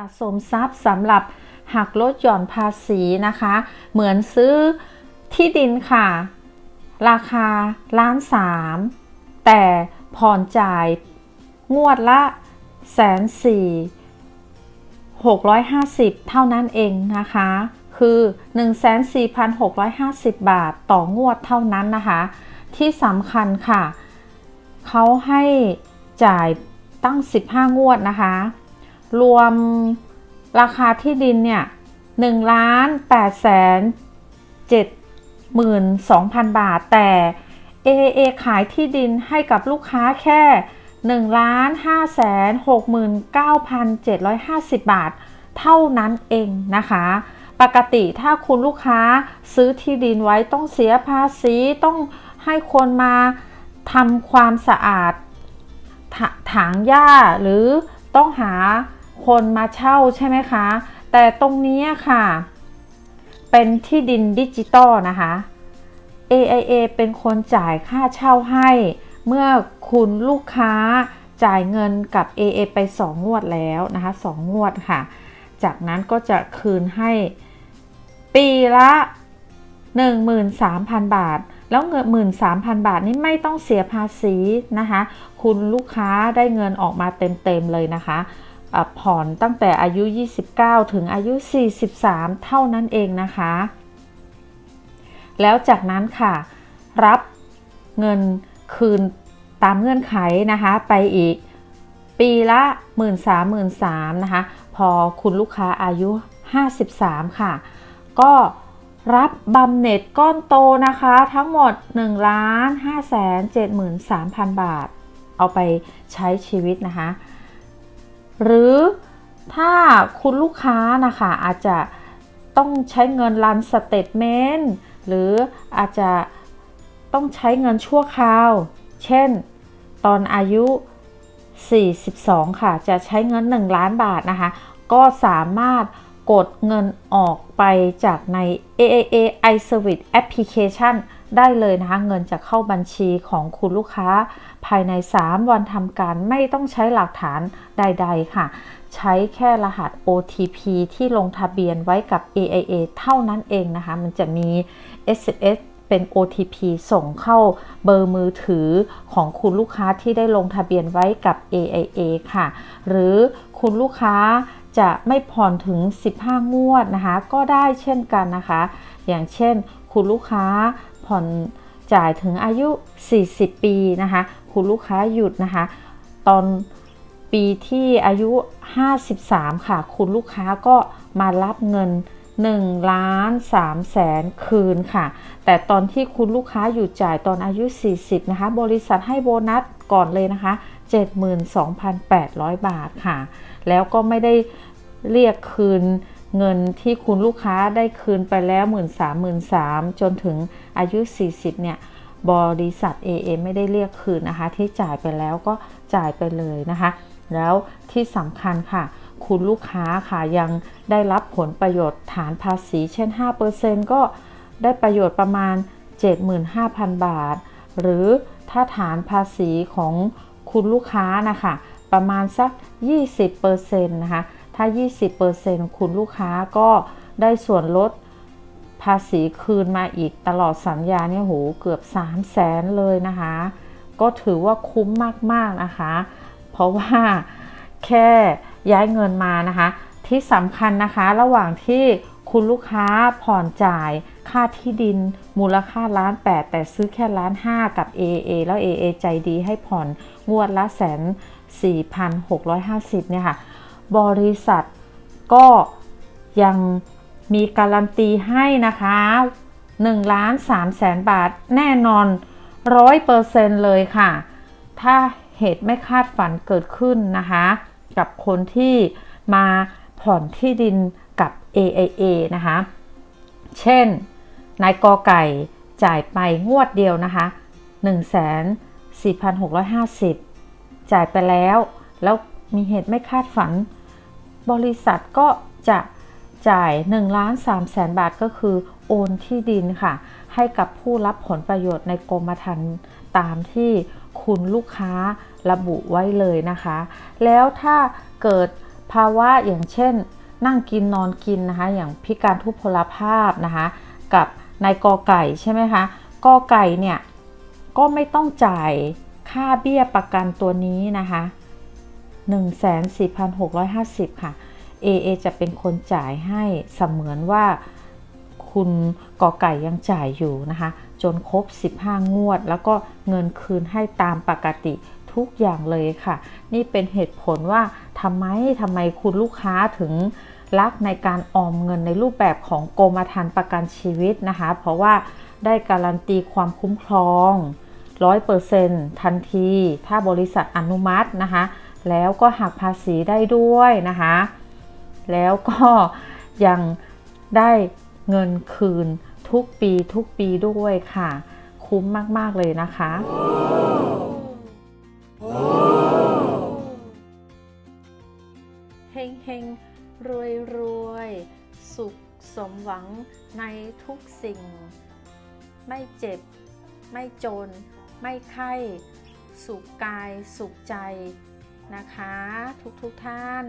สะสมทรัพย์สำหรับหักลดหย่อนภาษีนะคะ เหมือนซื้อที่ดินค่ะ ราคาล้านสามแต่ผ่อนจ่ายงวดละแสนสี่650เท่านั้นเองนะคะ คือ 1,4,650 บาทต่องวดเท่านั้นนะคะ ที่สำคัญค่ะ เขาให้จ่ายตั้ง 15 งวดนะคะ รวมราคาที่ดินเนี่ย1ล้าน8แสน7หมื่น2,000บาท แต่ AAA ขายที่ดินให้กับลูกค้าแค่1ล้าน5แสน69,750บาท เท่านั้นเองนะคะ ปกติถ้าคุณลูกค้าซื้อที่ดินไว้ต้องเสียภาษีต้องให้คนมาทำความสะอาดถถางหญ้าหรือต้องหา คนมาเช่าใช่ไหมคะ แต่ตรงนี้ค่ะ เป็นที่ดินดิจิตอลนะคะ AIA เป็นคนจ่ายค่าเช่าให้ เมื่อคุณลูกค้าจ่ายเงินกับ AA ไป 2 งวดแล้วนะคะ 2 งวดค่ะ จากนั้นก็จะคืนให้ปีละ 13,000 บาท แล้วเงิน 13,000 บาทนี้ไม่ต้องเสียภาษีนะคะ คุณลูกค้าได้เงินออกมาเต็ม ๆ เลยนะคะอะ ผ่อนตั้งแต่อายุ 29 ถึงอายุ 43 เท่านั้นเองนะคะ แล้วจากนั้นค่ะ รับเงินคืนตามเงื่อนไขนะคะ ไปอีกปีละ 1 3 0 0 0 0 3นะคะ พอคุณลูกค้าอายุ 53 ค่ะ ก็รับบำเหน็จก้อนโตนะคะ ทั้งหมด1ล้าน5 7 3 0 0 0 บาท เอาไปใช้ชีวิตนะคะ หรือถ้าคุณลูกค้านะคะอาจจะต้องใช้เงินรันสเตทเมนต์หรืออาจจะต้องใช้เงินชั่วคราว เช่น ตอนอายุ 42 ค่ะ จะใช้เงิน 1 ล้านบาทนะคะ ก็สามารถกดเงินออกไปจากใน AAA iService Application ได้เลยนะคะ เงินจะเข้าบัญชีของคุณลูกค้า ภายใน 3 วันทำการไม่ต้องใช้หลักฐานใด ๆ ค่ะ ใช้แค่รหัส OTP ที่ลงทะเบียนไว้กับ AIA เท่านั้นเองนะคะ มันจะมี SMS เป็น OTP ส่งเข้าเบอร์มือถือของคุณลูกค้าที่ได้ลงทะเบียนไว้กับ AIA ค่ะ หรือคุณลูกค้าจะไม่ผ่อนถึง 15 งวดนะคะ ก็ได้เช่นกันนะคะ อย่างเช่น คุณลูกค้า ผ่อนจ่ายถึงอายุ 40 ปีนะคะ คุณลูกค้าหยุดนะคะ ตอนปีที่อายุ 53 ค่ะ คุณลูกค้าก็มารับเงิน1ล้าน3แสนคืนค่ะ แต่ตอนที่คุณลูกค้าอยู่จ่ายตอนอายุ 40 นะคะ บริษัทให้โบนัสก่อนเลยนะคะ 72,800 บาทค่ะ แล้วก็ไม่ได้เรียกคืน เงินที่คุณลูกค้าได้คืนไปแล้ว 1 3 0 0 0 3จนถึงอายุ 40 เนี่ย บริษัท AA ไม่ได้เรียกคืนนะคะ ที่จ่ายไปแล้วก็จ่ายไปเลยนะคะ แล้วที่สำคัญค่ะ คุณลูกค้าค่ะยังได้รับผลประโยชน์ฐานภาษี เช่น 5%ก็ได้ประโยชน์ประมาณ 75,000 บาท หรือถ้าฐานภาษีของคุณลูกค้านะคะ ประมาณสัก 20%นะคะ ถ้า 20%คุณลูกค้าก็ได้ส่วนลดภาษีคืนมาอีกตลอดสัญญาเนี่ยโหเกือบ 3 0 0แสนเลยนะคะ ก็ถือว่าคุ้มมาก ๆ นะคะ เพราะว่าแค่ย้ายเงินมานะคะ ที่สำคัญนะคะระหว่างที่คุณลูกค้าผ่อนจ่ายค่าที่ดินมูลค่าล้านแปดแต่ซื้อแค่ล้านห้ากับ AA แล้ว AA ใจดีให้ผ่อนงวดละแสนสี่พันหกร้อยห้าสิบเนี่ยค่ะ บริษัท ก็ยังมีการันตีให้นะคะ1ล้าน3แสนบาทแน่นอน 100%เลยค่ะ ถ้าเหตุไม่คาดฝันเกิดขึ้นนะคะ กับคนที่มาผ่อนที่ดินกับ AIA นะคะ เช่น นายกอไก่จ่ายไปงวดเดียวนะคะ 1,4650 จ่ายไปแล้ว แล้ว มีเหตุไม่คาดฝัน บริษัทก็จะจ่าย1ล้าน3แสนบาทก็คือโอนที่ดินค่ะ ให้กับผู้รับผลประโยชน์ในกรมธรรม์ตามที่คุณลูกค้าระบุไว้เลยนะคะ แล้วถ้าเกิดภาวะอย่างเช่น นั่งกินนอนกินนะคะ อย่างพิการทุพพลภาพนะคะ กับนายกอไก่ใช่ไหมคะกอไก่เนี่ยก็ไม่ต้องจ่ายค่าเบี้ยประกันตัวนี้นะคะ 14,650 ค่ะ AA จะเป็นคนจ่ายให้เสมือนว่าคุณกอไก่ยังจ่ายอยู่นะคะ จนครบ 15 งวด แล้วก็เงินคืนให้ตามปกติทุกอย่างเลยค่ะ นี่เป็นเหตุผลว่าทำไมทำไมคุณลูกค้าถึงรักในการออมเงินในรูปแบบของกรมธรรม์ประกันชีวิตนะคะ เพราะว่าได้การันตีความคุ้มครอง 100%ทันที ถ้าบริษัทอนุมัตินะคะ แล้วก็หักภาษีได้ด้วยนะคะ แล้วก็ยังได้เงินคืนทุกปีทุกปีด้วยค่ะ คุ้มมาก ๆ เลยนะคะ เฮงเฮงรวยรวยสุขสมหวังในทุกสิ่ง ไม่เจ็บ ไม่จน ไม่ไข้ สุขกาย สุขใจ นะคะ ทุกๆทท่าน